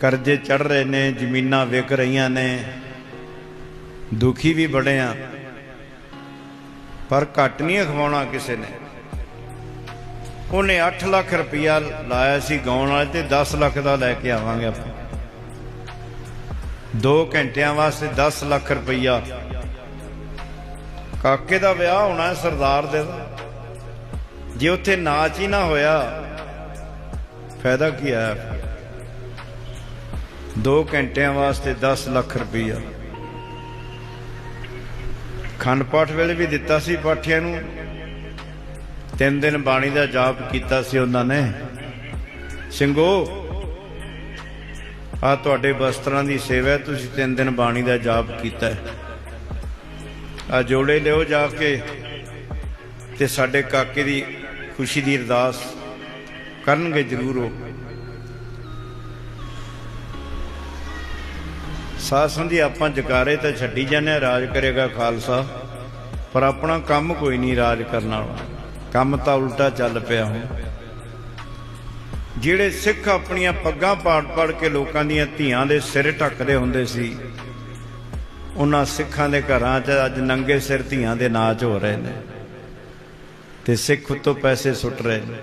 ਕਰਜ਼ੇ ਚੜ ਰਹੇ ਨੇ, ਜ਼ਮੀਨਾਂ ਵਿਕ ਰਹੀਆਂ ਨੇ। ਦੁਖੀ ਵੀ ਬੜੇ ਆ। ਪਰ ਘੱਟ ਨਹੀਂ ਖਵਾਉਣਾ ਕਿਸੇ ਨੇ। ਉਹਨੇ 8 ਲੱਖ ਰੁਪਇਆ ਲਾਇਆ ਸੀ ਗਾਉਣ ਵਾਲੇ ਤੇ 10 ਲੱਖ ਦਾ ਲੈ ਕੇ ਆਵਾਂਗੇ ਆਪਾਂ। 2 ਘੰਟਿਆਂ ਵਾਸਤੇ 10 ਲੱਖ ਰੁਪਇਆ। ਕਾਕੇ ਦਾ ਵਿਆਹ ਹੋਣਾ ਸਰਦਾਰ ਦੇ ਦਾ। ਜੇ ਉੱਥੇ ਨਾਚ ਹੀ ਨਾ ਹੋਇਆ, ਫਾਇਦਾ ਕੀ ਆਇਆ? 2 ਘੰਟਿਆਂ ਵਾਸਤੇ 10 ਲੱਖ ਰੁਪਈਆ। ਖੰਡ ਪਾਠ ਵੇਲੇ ਵੀ ਦਿੱਤਾ ਸੀ ਪਾਠੀਆਂ ਨੂੰ। ਤਿੰਨ ਦਿਨ ਬਾਣੀ ਦਾ ਜਾਪ ਕੀਤਾ ਸੀ ਉਹਨਾਂ ਨੇ। ਸਿੰਘੋ ਆ ਤੁਹਾਡੇ ਵਸਤਰਾਂ ਦੀ ਸੇਵਾ ਤੁਸੀਂ ਤਿੰਨ ਦਿਨ ਬਾਣੀ ਦਾ ਜਾਪ ਕੀਤਾ ਆ ਜੋੜੇ ਲਿਓ ਜਾ ਕੇ ਤੇ ਸਾਡੇ ਕਾਕੇ ਦੀ ਖੁਸ਼ੀ ਦੀ ਅਰਦਾਸ ਕਰਨਗੇ ਜ਼ਰੂਰ ਉਹ। ਸਾਧ ਸੰਧੀ ਆਪਾਂ ਜਕਾਰੇ ਤਾਂ ਛੱਡੀ ਜਾਂਦੇ ਹਾਂ, ਰਾਜ ਕਰੇਗਾ ਖਾਲਸਾ। ਪਰ ਆਪਣਾ ਕੰਮ ਕੋਈ ਨਹੀਂ ਰਾਜ ਕਰਨ ਵਾਲਾ। ਕੰਮ ਤਾਂ ਉਲਟਾ ਚੱਲ ਪਿਆ ਹੁਣ। ਜਿਹੜੇ ਸਿੱਖ ਆਪਣੀਆਂ ਪੱਗਾਂ ਪਾੜ ਪਾੜ ਕੇ ਲੋਕਾਂ ਦੀਆਂ ਧੀਆਂ ਦੇ ਸਿਰ ਢੱਕਦੇ ਹੁੰਦੇ ਸੀ ਉਹਨਾਂ ਸਿੱਖਾਂ ਦੇ ਘਰਾਂ 'ਚ ਅੱਜ ਨੰਗੇ ਸਿਰ ਧੀਆਂ ਦੇ ਨਾਚ ਹੋ ਰਹੇ ਨੇ। ਤੇ ਸਿੱਖ ਤੋਂ ਪੈਸੇ ਸੁੱਟ ਰਹੇ ਨੇ।